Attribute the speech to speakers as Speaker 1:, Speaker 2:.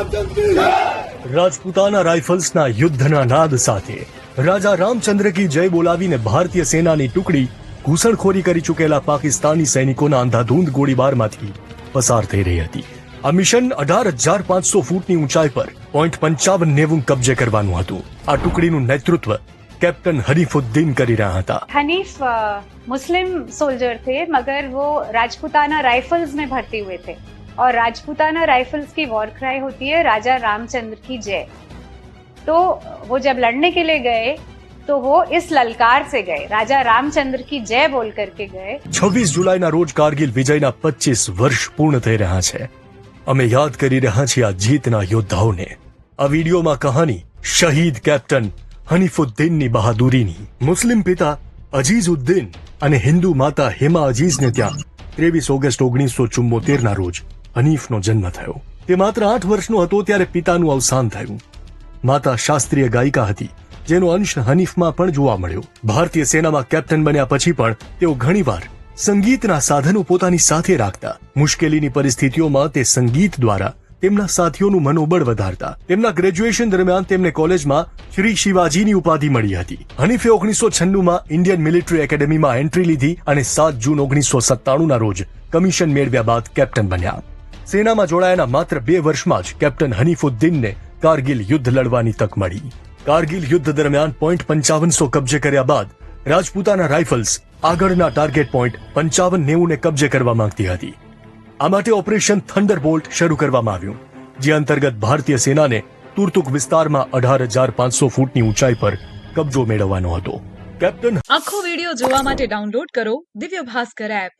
Speaker 1: रामचंद्र की जय।
Speaker 2: રાજપૂતાના રાઇફલ્સના યુદ્ધના નાદ સાથે રાજા રામચંદ્ર કી જય બોલાવીને ભારતીય સેનાની ટુકડી ઘૂસણખોરી કરી ચૂકેલા પાકિસ્તાની સૈનિકોના અંધાધૂંધ ગોળીબારમાંથી પસાર થઈ રહી હતી આ મિશન અઢાર હજાર પાંચસો ફૂટની ઊંચાઈ પર પોઈન્ટ પંચાવન નેવું કબજે કરવાનું હતું આ ટુકડીનું નેતૃત્વ કેપ્ટન હરીફુદ્દીન કરી રહ્યા હતા
Speaker 3: हनीफ अ, मुस्लिम सोल्जर थे मगर वो राजपूताना राइफल्स में भर्ती हुए थे और राजपूताना राइफल्स की वॉर क्राई होती है राजा रामचंद्र की जय तो वो जब लड़ने के लिए गए तो वो इस ललकार से गए राजा रामचंद्र की जय बोल करके गए
Speaker 2: છવ્વીસ જુલાઈના રોજ કારગિલ વિજયના પચીસ વર્ષ પૂર્ણ થઈ રહ્યા છે અમે યાદ કરી રહ્યા છીએ આ જીતના યોદ્ધાઓને આ વિડીયોમાં કહાની શહીદ કેપ્ટન હનીફુદ્દીનની બહાદુરીની મુસ્લિમ પિતા અજીઝુદ્દીન અને હિન્દુ માતા હેમા અજીઝને ત્યાં ત્રેવીસ ઓગસ્ટ ઓગણીસો ચુમ્મોતેર ના રોજ હનીફનો જન્મ થયો. તે માત્ર આઠ વર્ષનો હતો ત્યારે પિતાનું અવસાન થયું. માતા શાસ્ત્રીય ગાયિકા હતી, જેનો અંશ હનીફમાં પણ જોવા મળ્યો. ભારતીય સેનામાં કેપ્ટન બન્યા પછી પણ તેઓ ઘણીવાર સંગીતના સાધનો પોતાની સાથે રાખતા. મુશ્કેલીની પરિસ્થિતિઓમાં તે સંગીત દ્વારા તેમના સાથીઓનું મનોબળ વધારતા. તેમના ગ્રેજ્યુએશન દરમિયાન તેમને કોલેજમાં શ્રી શિવાજીની ઉપાધિ મળી હતી. હનીફે ઓગણીસો છન્નુમાં ઇન્ડિયન મિલિટરી એકેડેમીમાં એન્ટ્રી લીધી અને સાત જૂન ઓગણીસો સત્તાણુંના રોજ કમિશન મેળવ્યા બાદ કેપ્ટન બન્યા. સેનામાં જોડાયાના માત્ર બે વર્ષમાં જ કેપ્ટન હનીફુદ્દીનને કારગિલ યુદ્ધ લડવાની તક મળી. કારગિલ યુદ્ધ દરમિયાન પોઈન્ટ પંચાવનસો કબજે કર્યા બાદ રાજપૂતાના રાઇફલ્સ આગળના ટાર્ગેટ પોઈન્ટ પંચાવન નેવુંને કબજે કરવા માંગતી હતી. આ માટે ઓપરેશન થંડરબોલ્ટ શરૂ કરવામાં આવ્યું, જે અંતર્ગત ભારતીય સેનાને તુર્તુક વિસ્તારમાં અઢાર હજાર પાંચસો ફૂટની ઊંચાઈ પર કબજો મેળવવાનો હતો. કેપ્ટન
Speaker 4: આખો વિડિયો જોવા માટે ડાઉનલોડ કરો દિવ્ય ભાસ્કર એપ